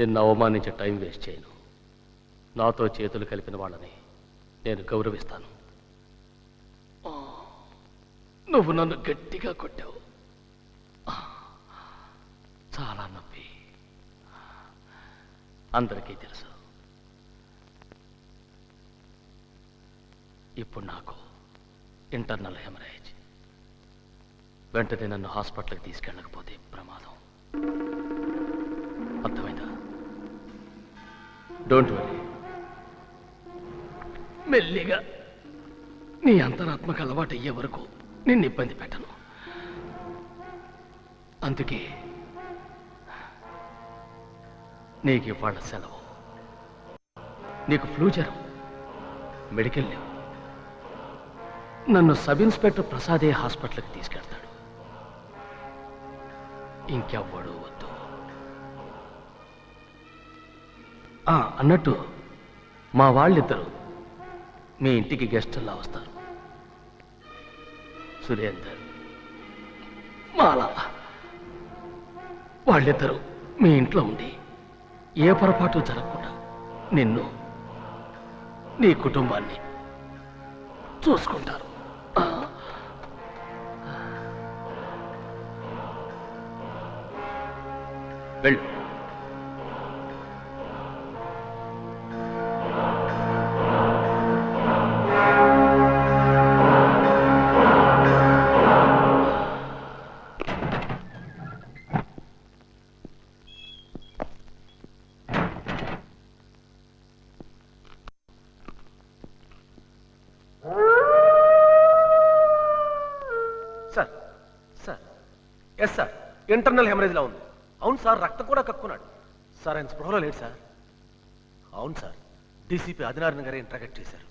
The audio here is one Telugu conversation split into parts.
నిన్ను అవమానించే టైం వేస్ట్ చేయను. నాతో చేతులు కలిపిన వాళ్ళని నేను గౌరవిస్తాను. ఆ, నువ్వు నన్ను గట్టిగా కొట్టావు. చాలా నొప్పి అందరికీ తెలుసు. ఇప్పుడు నాకు ఇంటర్నల్ హెమరేజ్. వెంటనే నన్ను హాస్పిటల్కి తీసుకెళ్ళకపోతే ప్రమాదం. డోంట్ వరీ మెల్లిగా నీ అంతరాత్మకు అలవాటు అయ్యే వరకు నిన్ను ఇబ్బంది పెట్టను. అందుకే నీకు ఇవాళ సెలవు. నీకు ఫ్లూ జ్వరం మెడికల్ లేవు. నన్ను సబ్ ఇన్స్పెక్టర్ ప్రసాదే హాస్పిటల్కి తీసుకెళ్తాడు. ఇంకెవ్వడు వద్దు. అన్నట్టు మా వాళ్ళిద్దరు మీ ఇంటికి గెస్టుల్లా వస్తారు. సురేందర్ మాల వాళ్ళిద్దరూ మీ ఇంట్లో ఉండి ఏ పొరపాటు జరగకుండా నిన్ను నీ కుటుంబాన్ని చూసుకుంటారు. వెళ్ళు. ఇంటర్నల్ హెమరేజ్లా ఉంది. అవును సార్ రక్తం కూడా కక్కున్నాడు. సార్ ఆయన స్పృహలో లేడు సార్. అవును సార్ డీసీపీ ఆదినారాయణ గారే ఇంట్రాగెక్ట్ చేశారు.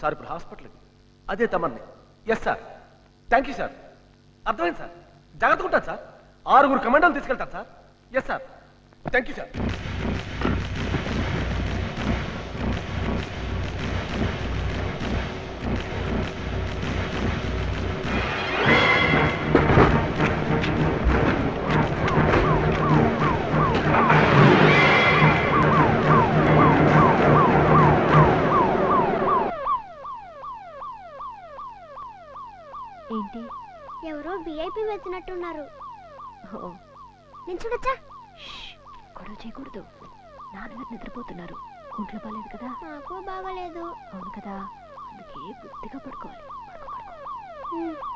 సార్ ఇప్పుడు హాస్పిటల్కి. అదే తమన్ని. Yes sir. Thank you sir. అర్థమైంది సార్. జాగ్రత్తగా ఉంటాను సార్. ఆరుగురు కమాండోలు తీసుకెళ్తాను sir. Yes sir. Thank you sir. ఓ, నేను చూడొచ్చా? గొడవ చేయకూడదు. నాన్నగారు నిద్రపోతున్నారు. ఒంట్లో బాలేదు కదా? నాకు బాగలేదు. అవును కదా? అందుకే బుద్ధిగా పడుకోవాలి. పడుకో పడుకో.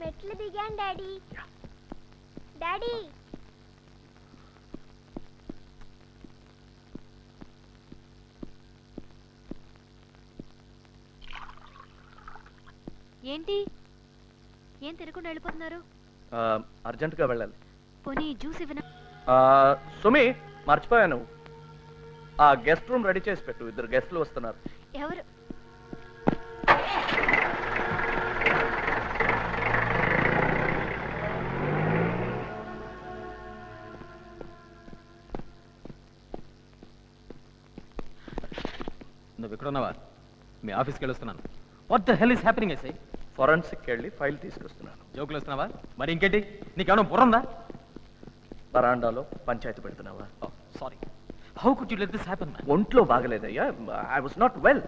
మెట్లు దిగాను డాడీ. డాడీ. ఏంటి? ఏం తిరగకుండా వెళ్ళిపోతున్నారు? అర్జెంటుగా వెళ్ళాలి. పోనీ జ్యూస్ ఇవ్వన? ఆ, సుమి మర్చిపోయాను. ఆ గెస్ట్ రూమ్ రెడీ చేసి పెట్టు. ఇద్దరు గెస్ట్లు వస్తున్నారు. ఎవరు? నువ్వు ఎక్కడున్నావా? మీ ఆఫీస్కి వెళ్ళొస్తున్నాను. What the hell is happening SI forensic వెళ్ళి ఫైల్ తీసుకొస్తున్నాను. జోకులు వస్తున్నావా? మరి ఇంకేంటి? నీకేమైనా బుర్ర ఉందా? బరాండాలో panchayat పెడుతున్నావా? Sorry how could you let this happen ఒంట్లో బాగలేదయ్యా. ఐ వాస్ నాట్ వెల్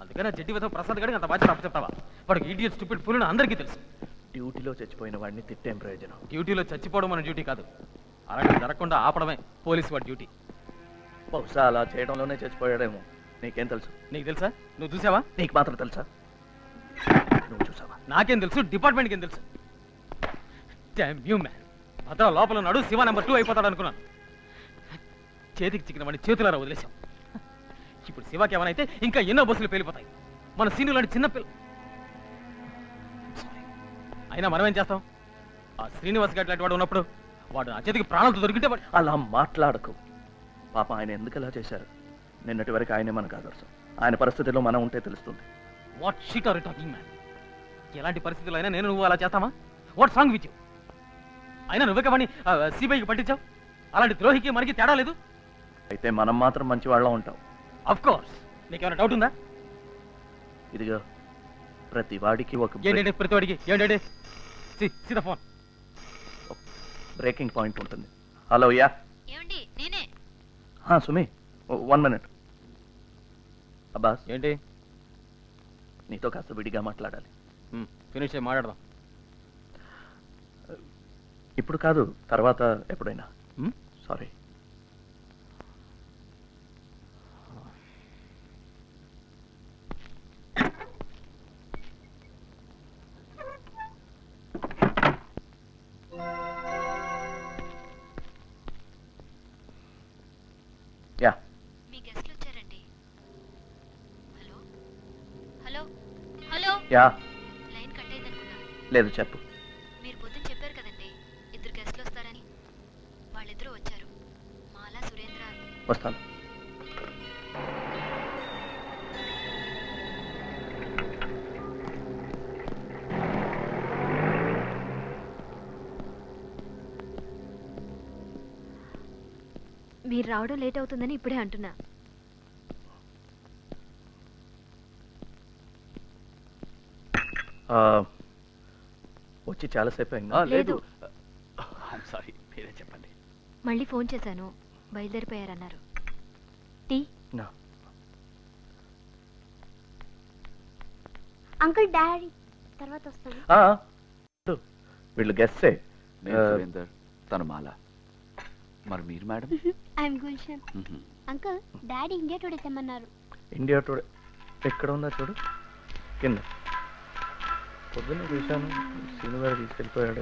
అందుకనే జడ్డి విధవ ప్రసాద్ గడికి అంత బాధ్యత అప్పచెప్తావా వాడికి ఇడియట్ స్టూపిడ్ ఫుల్ అందరికీ తెలుసు. డ్యూటీలో చచ్చిపోయిన వాడిని తిట్టేం ప్రయోజనం? డ్యూటీలో చచ్చిపోవడం మన డ్యూటీ కాదు. అలాంటి జరగకుండా ఆపడమే పోలీస్ వాడి డ్యూటీ. బహుశా అలా చేయడంలోనే చచ్చిపోయాడేమో. నీకేం తెలుసు? నీకు తెలుసా? నువ్వు చూసావా? నీకు మాత్రం తెలుసా? నువ్వు చూసావా? నాకేం తెలుసు? డిపార్ట్మెంట్కి ఏం తెలుసు? మ్యాన్ భద్ర లోపల ఉన్నాడు శివ నెంబర్ టూ అయిపోతాడు అనుకున్నాను. చేతికి చిక్కిన వాడిని చేతులారా వదిలేశాం. ఇప్పుడు శివకి ఏమైనా ఇంకా ఎన్నో బస్సులు పేలిపోతాయి. మన సీను లాంటి చిన్న పిల్ల Sorry. అయినా మనం ఏం చేస్తాం? ఆ శ్రీనివాస్ గట్టి లాంటి వాడు ఉన్నప్పుడు వాడు నా చేతికి ప్రాణాలతో దొరికితే వాడు అలా మాట్లాడకు. పాప ఆయన ఎందుకు అలా చేశారు? నిన్నటి వరకు ఆయనే మనకు ఆదర్శం. ఆయన పరిస్థితిలో మనం ఉంటే తెలుస్తుంది. What shit are talking man ఎలాంటి పరిస్థితుల్లో అయినా నేను నువ్వు అలా చేస్తామా వాట్ సాంగ్ విత్ యూ అయినా నువ్వే కవని సిబిఐకి పట్టించావు? అలాంటి ద్రోహికి మనకి తేడా లేదు? అయితే మనం మాత్రం మంచి వాళ్ళం ఉంటాం. అఫ్ కోర్స్ నీకేమైనా డౌట్ ఉందా? ఇదిగో ప్రతి వాడికి ఒక ఏంటంటే ప్రతి వాడికి? ఏంటంటే సీత ఫోన్. బ్రేకింగ్ పాయింట్ ఉంటుంది. హలో యా ఏమండి నేనే. సుమి. One minute Abbas. ఏంటి? నీతో కాస్త విడిగా మాట్లాడాలి. ఫినిష్ అయ్యి మాట్లాడదాం. ఇప్పుడు కాదు తర్వాత ఎప్పుడైనా? Sorry yeah. లైన్ కట్ అయిందనుకున్నా లేదు చెప్పు. మీరు పొద్దున చెప్పారు కదండి ఇద్దరు గెస్ట్లు వస్తారని. వాళ్ళిద్దరూ వచ్చారు. మాలా సురేంద్ర. వస్తాను. మీరు రావడం లేట్ అవుతుందని ఇప్పుడే అంటున్నా. వచ్చి చాలాసేపు అయిందా? లేదు. సారీ మీరే చెప్పండి. మళ్ళీ ఫోన్ చేశాను. బయలుదేరిపోయారన్నారు. టీ? నా. అంకుల్ డాడీ తర్వాత వస్తాను. ఆ, ఉండు. వీళ్ళు గెస్సే నేను ఆ, సురేందర్ తను మాల. మరి మీరు madam? I'm Gulshan uncle daddy India Today తెమ్మన్నారు. India Today. ఎక్కడ ఉందా చూడు? కింద. పొద్దున్న చూశాను సీను గారు తీసుకెళ్ళిపోయాడు.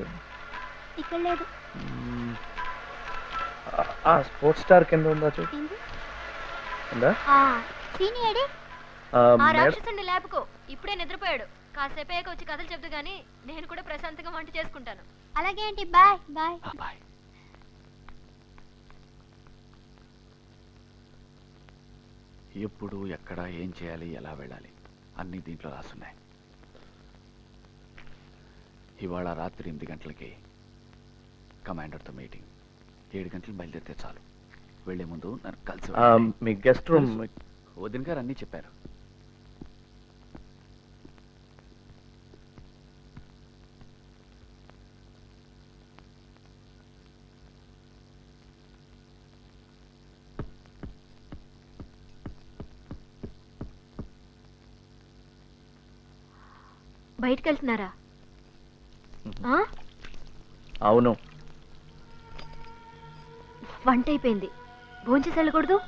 ఇక్కడ లేదు. మ్మ్. ఆ- స్పోర్ట్స్ స్టార్ కింద ఉందా చూడు. ఏంది? ఉందా? ఆ సీనియర్ ఆ, రాక్షసుని లేపుకో. ఇప్పుడే నిద్రపోయాడు. కాసేపు అయ్యాక వచ్చి కథలు చెప్తూ గానీ నేను కూడా ప్రశాంతంగా వంట చేసుకుంటాను. అలాగే ఆంటీ బాయ్ బాయ్. బాయ్. ఎప్పుడు ఎక్కడ ఏం చేయాలి ఎలా వెళ్ళాలి అన్నీ దీంట్లో రాసున్నాయి. ఇవాళ రాత్రి ఎనిమిది గంటలకి కమాండర్తో మీటింగ్. ఏడు గంటలు బయలుదేరితే చాలు. వెళ్ళే ముందు నన్ను కలిసి మీ గెస్ట్ రూమ్ వదిన గారు అన్నీ చెప్పారు. బయటకు వెళ్తున్నారా? అవును. వంట అయిపోయింది. భోంచేసి వెళ్ళకూడదు?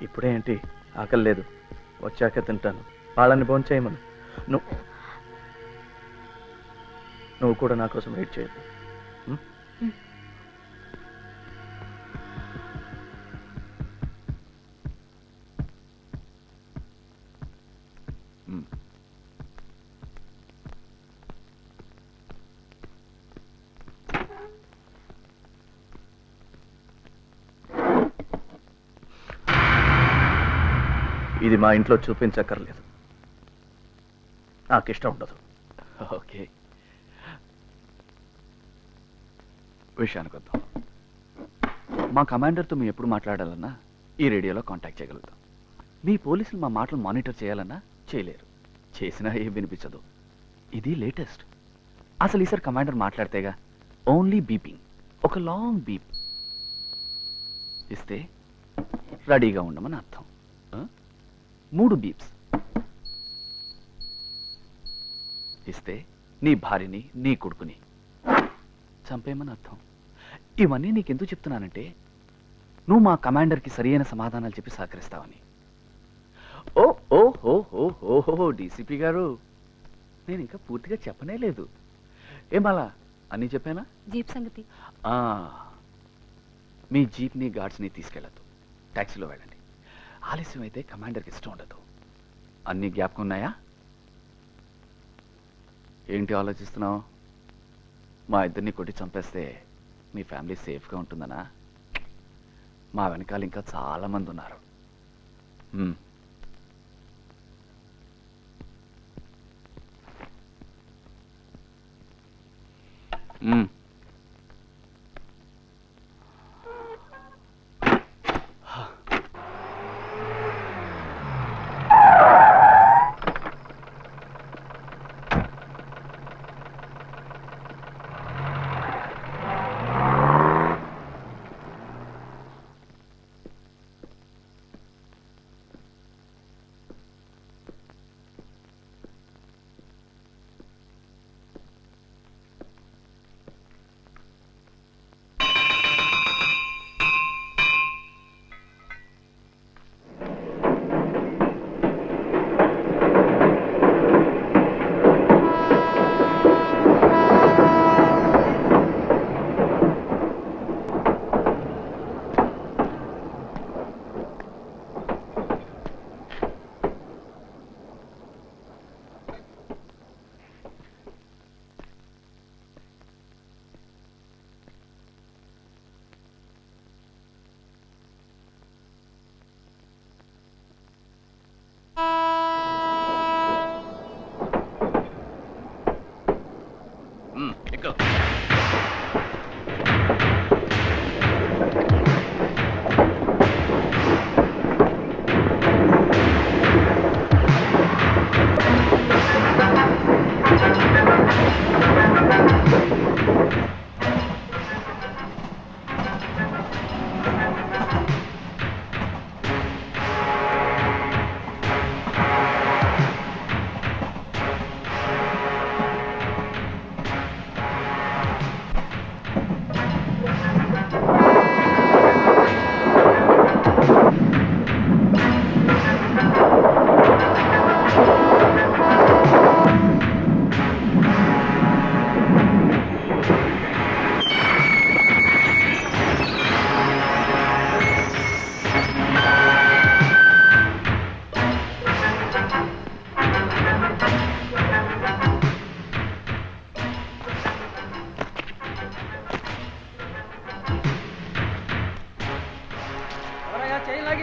ఇప్పుడే ఏంటి ఆకలి లేదు. వచ్చాక తింటాను. వాళ్ళని భోంచేయమను. నువ్వు నువ్వు కూడా నా కోసం వెయిట్ చేయదు ఇది మా ఇంట్లో చూపించక్కర్లేదు. నాకు ఇష్టం ఉండదు. ఓకే. విషయానికి వద్దాం. మా కమాండర్తో మేము ఎప్పుడు మాట్లాడాలన్నా ఈ రేడియోలో కాంటాక్ట్ చేయగలుగుతాం. మీ పోలీసులు మా మాటలు మానిటర్ చేయాలన్నా చేయలేరు. చేసినా ఏం వినిపించదు. ఇది లేటెస్ట్. అసలు ఈసారి కమాండర్ మాట్లాడితేగా ఓన్లీ బీపింగ్. ఒక లాంగ్ బీప్. ఇస్తే రెడీగా ఉండమని అర్థం. మూడు బీప్స్. ఇస్తే నీ భార్యని నీ కొడుకుని. చంపేయమని అర్థం. ఇవన్నీ నీకెందుకు చెప్తున్నానంటే నువ్వు మా కమాండర్కి సరియైన సమాధానాలు చెప్పి సహకరిస్తావని. ఓ ఓ హో హో హో హో డీసీపీ గారు. నేను ఇంకా పూర్తిగా చెప్పనే లేదు. ఏమలా అన్నీ చెప్పానా? జీప్ సంగతి. ఆ, మీ జీప్ని గార్డ్స్ని తీసుకెళ్ళద్దు. ట్యాక్సీలో వెళ్ళండి. ఆలస్యం అయితే కమాండర్కి ఇష్టం ఉండదు. అన్ని జ్ఞాపకం ఉన్నాయా? ఏంటి ఆలోచిస్తున్నావు? మా ఇద్దరిని కొట్టి చంపేస్తే మీ ఫ్యామిలీ సేఫ్గా ఉంటుందనా? మా వెనకాల ఇంకా చాలామంది ఉన్నారు. Mm.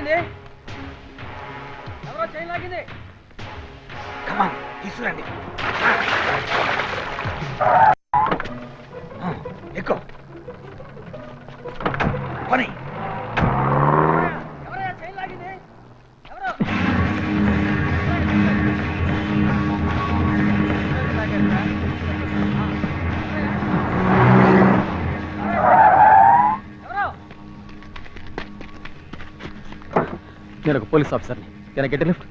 లాగింది. ఎవరో చైన్ లాగింది. కమాన్ తీసుకురండి. నేను ఒక పోలీస్ ఆఫీసర్ని నేను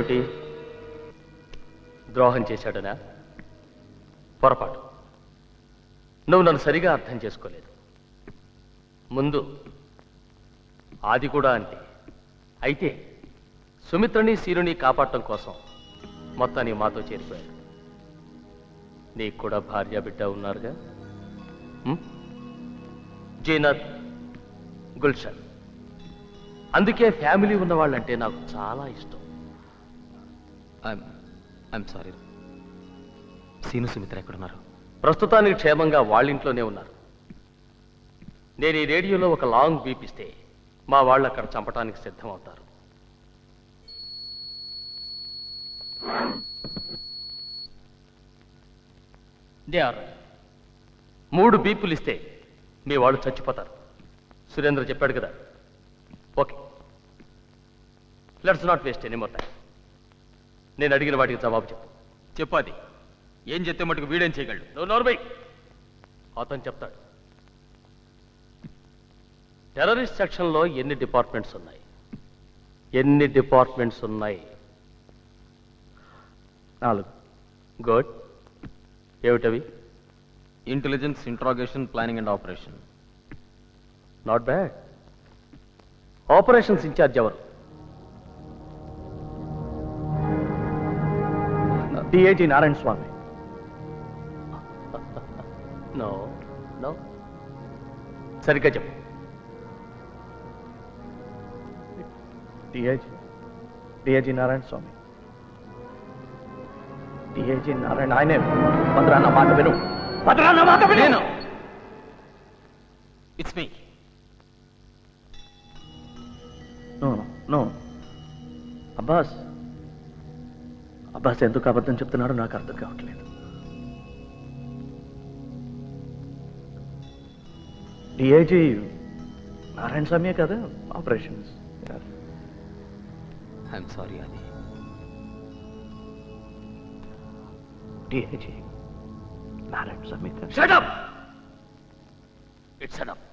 ఏమిటి? ద్రోహం చేశాడనా? పొరపాటు. నువ్వు నన్ను సరిగా అర్థం చేసుకోలేదు. ముందు ఆది కూడా అంతే. అయితే సుమిత్రని సీరుని కాపాడటం కోసం మొత్తాన్ని మాతో చేరిపోయాడు నీకు కూడా భార్య బిడ్డ ఉన్నారుగా? జీనత్ గుల్షన్. అందుకే ఫ్యామిలీ ఉన్నవాళ్ళంటే నాకు చాలా ఇష్టం. I'm sorry. సీను సుమిత్ర ఎక్కడున్నారు? ప్రస్తుతానికి క్షేమంగా వాళ్ళింట్లోనే ఉన్నారు. నేను ఈ రేడియోలో ఒక లాంగ్ బీపిస్తే మా వాళ్ళు అక్కడ చంపడానికి సిద్ధమవుతారు. ఆర్. మూడు బీపులు ఇస్తే మీ వాళ్ళు చచ్చిపోతారు. సురేంద్ర చెప్పాడు కదా. Okay. Let's not waste any more time. నేను అడిగిన వాటికి జవాబు చెప్పు. చెప్పాది ఏం చెప్తే మటుకు వీడేం చేయగలడు? నువ్వు నోర్మై. అతను చెప్తాడు. టెర్రరిస్ట్ సెక్షన్లో ఎన్ని డిపార్ట్మెంట్స్ ఉన్నాయి? ఎన్ని డిపార్ట్మెంట్స్ ఉన్నాయి? నాలుగు. గుడ్. ఏమిటవి? Intelligence interrogation planning and operation not bad operations in-charge ఎవరు? DIG Narayana Swamy. No no. సరిగ్గా చెప్పు. DIG DIG Narayana Swamy. DIG Narayana ఆయనే. భద్రా నా మాట విను. భద్రా నా మాట విను. It's me no no Abbas. Abbas ఎందుకు అబద్ధం చెప్తున్నాడో నాకు అర్థం కావట్లేదు. డిఐజీ నారాయణ స్వామియే కదా ఆపరేషన్స్? ఐఎమ్ సారీ అది DIG Narayana Swamy. Shut up it's shut up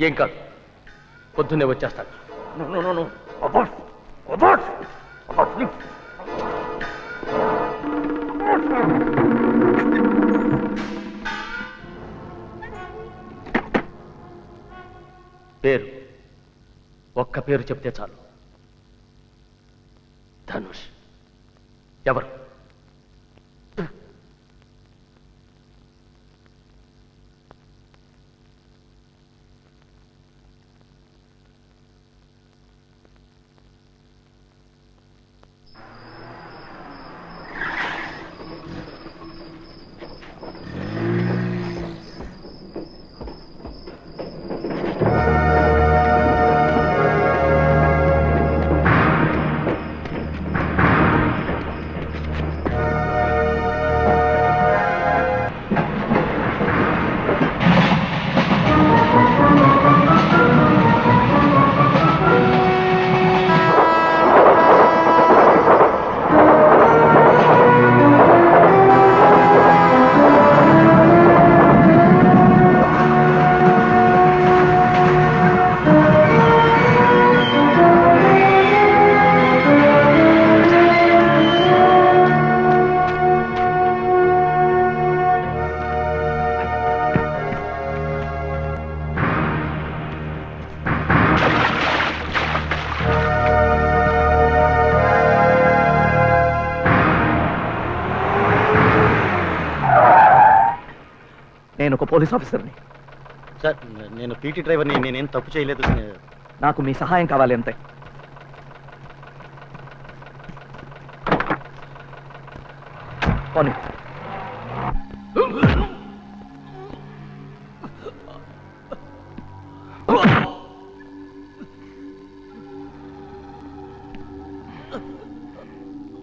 ఏం కాదు. పొద్దున్నే వచ్చేస్తాను. పేరు. ఒక్క పేరు చెప్తే చాలు. ధనుష్. ఎవరు? పోలీస్ ఆఫీసర్ని. సార్ నేను పీటీ డ్రైవర్ని నేనేం తప్పు చేయలేదు. నాకు మీ సహాయం కావాలి అంతే. పోనీ.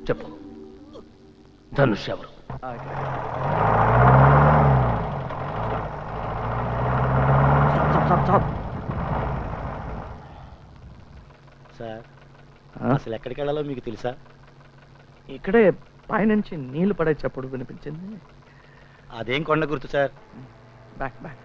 చెప్పు. ధనుష్ ఎవరు సార్ ఆ? అసలు ఎక్కడికి వెళ్ళాలో మీకు తెలుసా? ఇక్కడే పైనుంచి నీళ్ళు పడే చప్పుడు వినిపించింది. అదేం కొండ గుర్తు సార్? Back back.